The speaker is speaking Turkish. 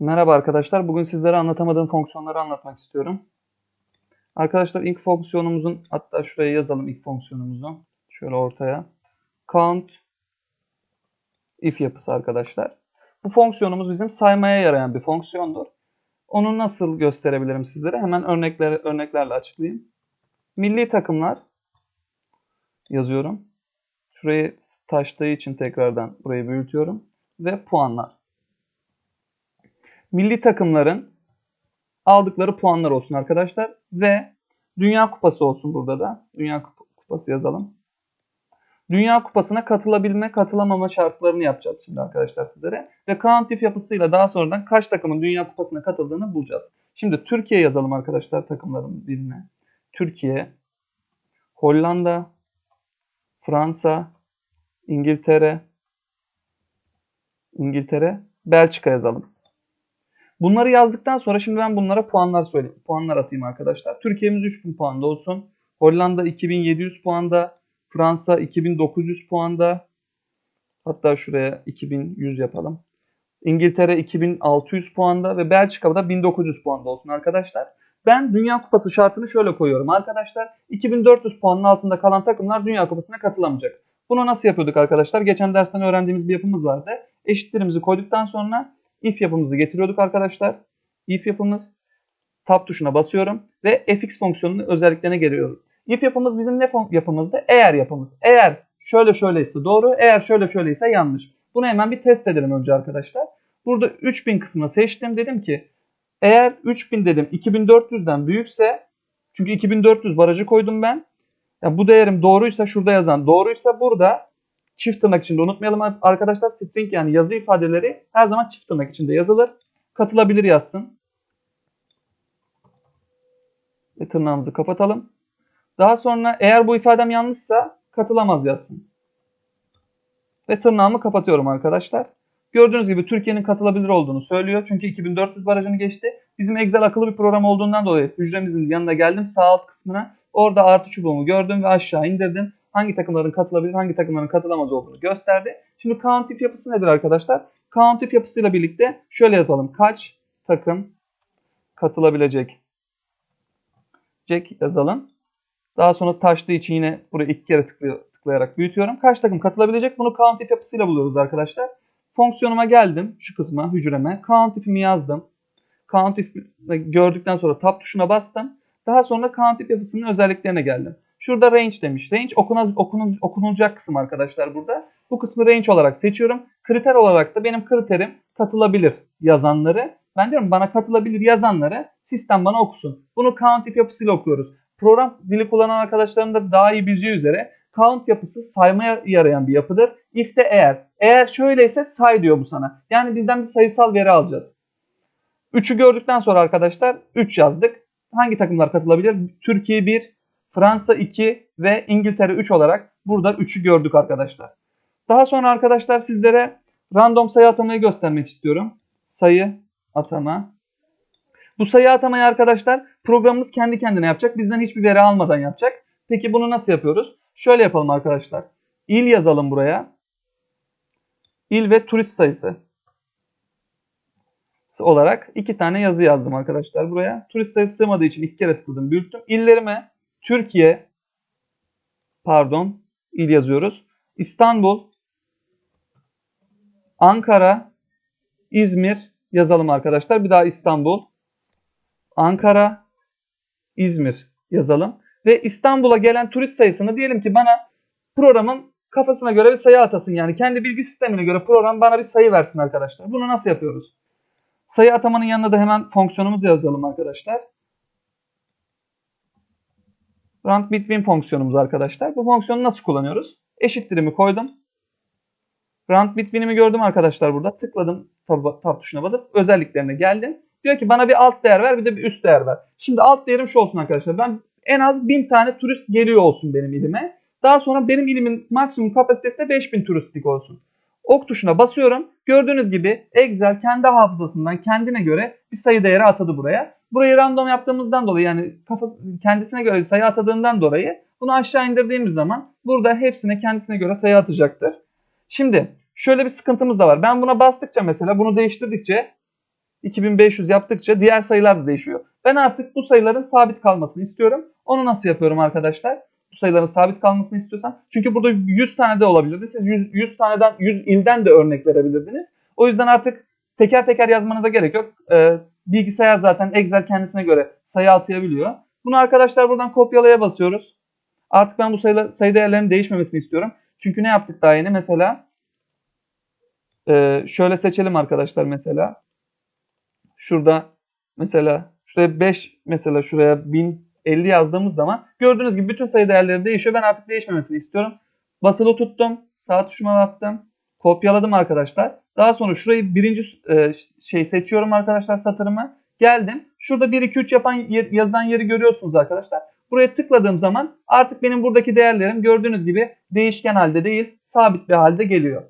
Merhaba arkadaşlar. Bugün sizlere anlatamadığım fonksiyonları anlatmak istiyorum. Arkadaşlar ilk fonksiyonumuzun hatta şuraya yazalım ilk fonksiyonumuzu. Şöyle ortaya. Count if yapısı arkadaşlar. Bu fonksiyonumuz bizim saymaya yarayan bir fonksiyondur. Onu nasıl gösterebilirim sizlere? Hemen örnekler, örneklerle açıklayayım. Milli takımlar yazıyorum. Şurayı taştığı için tekrardan burayı büyütüyorum. Ve puanlar. Milli takımların aldıkları puanlar olsun arkadaşlar. Ve Dünya Kupası olsun burada da. Dünya Kup- Kupası yazalım. Dünya Kupası'na katılabilme, katılamama şartlarını yapacağız şimdi arkadaşlar sizlere. Ve count if yapısıyla daha sonradan kaç takımın Dünya Kupası'na katıldığını bulacağız. Şimdi Türkiye yazalım arkadaşlar takımların birine. Türkiye, Hollanda, Fransa, İngiltere, İngiltere, Belçika yazalım. Bunları yazdıktan sonra şimdi ben bunlara puanlar söyleyeyim. Puanlar atayım arkadaşlar. Türkiye'miz 3000 puanda olsun. Hollanda 2700 puanda. Fransa 2900 puanda. Hatta şuraya 2100 yapalım. İngiltere 2600 puanda ve Belçika'da 1900 puanda olsun arkadaşlar. Ben Dünya Kupası şartını şöyle koyuyorum arkadaşlar. 2400 puanın altında kalan takımlar Dünya Kupası'na katılamayacak. Bunu nasıl yapıyorduk arkadaşlar? Geçen dersten öğrendiğimiz bir yapımız vardı. Eşitlerimizi koyduktan sonra if yapımızı getiriyorduk arkadaşlar. If yapımız tab tuşuna basıyorum ve fx fonksiyonunun özelliklerine geliyorum. If yapımız bizim ne yapımızdı? Eğer yapımız. Eğer şöyle şöyleyse doğru, eğer şöyle şöyleyse yanlış. Bunu hemen bir test edelim önce arkadaşlar. Burada 3000 kısmını seçtim. Dedim ki eğer 3000 dedim 2400'den büyükse çünkü 2400 barajı koydum ben. Ya bu değerim doğruysa şurada yazan doğruysa burada çift tırnak içinde unutmayalım arkadaşlar string yani yazı ifadeleri her zaman çift tırnak içinde yazılır. Katılabilir yazsın. Ve tırnağımızı kapatalım. Daha sonra eğer bu ifadem yanlışsa katılamaz yazsın. Ve tırnağımı kapatıyorum arkadaşlar. Gördüğünüz gibi Türkiye'nin katılabilir olduğunu söylüyor. Çünkü 2400 barajını geçti. Bizim Excel akıllı bir program olduğundan dolayı hücremizin yanına geldim sağ alt kısmına. Orada artı çubuğumu gördüm ve aşağı indirdim. Hangi takımların katılabilir, hangi takımların katılamaz olduğunu gösterdi. Şimdi count if yapısı nedir arkadaşlar? Count if yapısıyla birlikte şöyle yapalım. Kaç takım katılabilecek? Jack yazalım. Daha sonra taştığı için yine buraya iki kere tıklayarak büyütüyorum. Kaç takım katılabilecek? Bunu count if yapısıyla buluyoruz arkadaşlar. Fonksiyonuma geldim şu kısma, hücreme. Count if'imi yazdım. Count if gördükten sonra tab tuşuna bastım. Daha sonra count if yapısının özelliklerine geldim. Şurada range demiş. Range okuna, okunul, okunulacak kısım arkadaşlar burada. Bu kısmı range olarak seçiyorum. Kriter olarak da benim kriterim katılabilir yazanları. Ben diyorum bana katılabilir yazanları sistem bana okusun. Bunu count if yapısıyla okuyoruz. Program dili kullanan arkadaşların da daha iyi bileceği üzere count yapısı saymaya yarayan bir yapıdır. If de eğer. Eğer şöyleyse say diyor bu sana. Yani bizden bir sayısal veri alacağız. 3'ü gördükten sonra arkadaşlar 3 yazdık. Hangi takımlar katılabilir? Türkiye 1, Fransa 2 ve İngiltere 3 olarak burada 3'ü gördük arkadaşlar. Daha sonra arkadaşlar sizlere random sayı atamayı göstermek istiyorum. Sayı atama. Bu sayı atamayı arkadaşlar programımız kendi kendine yapacak. Bizden hiçbir veri almadan yapacak. Peki bunu nasıl yapıyoruz? Şöyle yapalım arkadaşlar. İl yazalım buraya. İl ve turist sayısı olarak iki tane yazı yazdım arkadaşlar buraya. Turist sayısı sığmadığı için iki kere tıkladım, büyüttüm. İllerime Türkiye, pardon, il yazıyoruz. İstanbul, Ankara, İzmir yazalım arkadaşlar. Bir daha İstanbul, Ankara, İzmir yazalım. Ve İstanbul'a gelen turist sayısını diyelim ki bana programın kafasına göre bir sayı atasın. Yani kendi bilgi sistemine göre program bana bir sayı versin arkadaşlar. Bunu nasıl yapıyoruz? Sayı atamanın yanına da hemen fonksiyonumuzu yazalım arkadaşlar. Round between fonksiyonumuz arkadaşlar. Bu fonksiyonu nasıl kullanıyoruz? Eşittirimi koydum. Round between'imi gördüm arkadaşlar burada. Tıkladım tab, tab tuşuna basıp özelliklerine geldim. Diyor ki bana bir alt değer ver bir de bir üst değer ver. Şimdi alt değerim şu olsun arkadaşlar. Ben en az 1000 tane turist geliyor olsun benim ilime. Daha sonra benim ilimin maksimum kapasitesi de 5000 turistik olsun. Ok tuşuna basıyorum. Gördüğünüz gibi Excel kendi hafızasından kendine göre bir sayı değeri atadı buraya. Burayı random yaptığımızdan dolayı yani kafası, kendisine göre sayı atadığından dolayı bunu aşağı indirdiğimiz zaman burada hepsine kendisine göre sayı atacaktır. Şimdi şöyle bir sıkıntımız da var. Ben buna bastıkça mesela bunu değiştirdikçe 2500 yaptıkça diğer sayılar da değişiyor. Ben artık bu sayıların sabit kalmasını istiyorum. Onu nasıl yapıyorum arkadaşlar? Bu sayıların sabit kalmasını istiyorsam. Çünkü burada 100 tane de olabilirdi. Siz 100, 100 taneden 100 ilden de örnek verebilirdiniz. O yüzden artık teker teker yazmanıza gerek yok. Ee, bilgisayar zaten Excel kendisine göre sayı atayabiliyor. Bunu arkadaşlar buradan kopyalaya basıyoruz. Artık ben bu sayı, sayı değerlerinin değişmemesini istiyorum. Çünkü ne yaptık daha yeni? Mesela e, şöyle seçelim arkadaşlar mesela. Şurada mesela şuraya 5 mesela şuraya 1050 yazdığımız zaman gördüğünüz gibi bütün sayı değerleri değişiyor. Ben artık değişmemesini istiyorum. Basılı tuttum. Sağ tuşuma bastım. Kopyaladım arkadaşlar. Daha sonra şurayı birinci e, şey seçiyorum arkadaşlar satırımı. Geldim. Şurada 1 2 3 yapan yazan yeri görüyorsunuz arkadaşlar. Buraya tıkladığım zaman artık benim buradaki değerlerim gördüğünüz gibi değişken halde değil, sabit bir halde geliyor.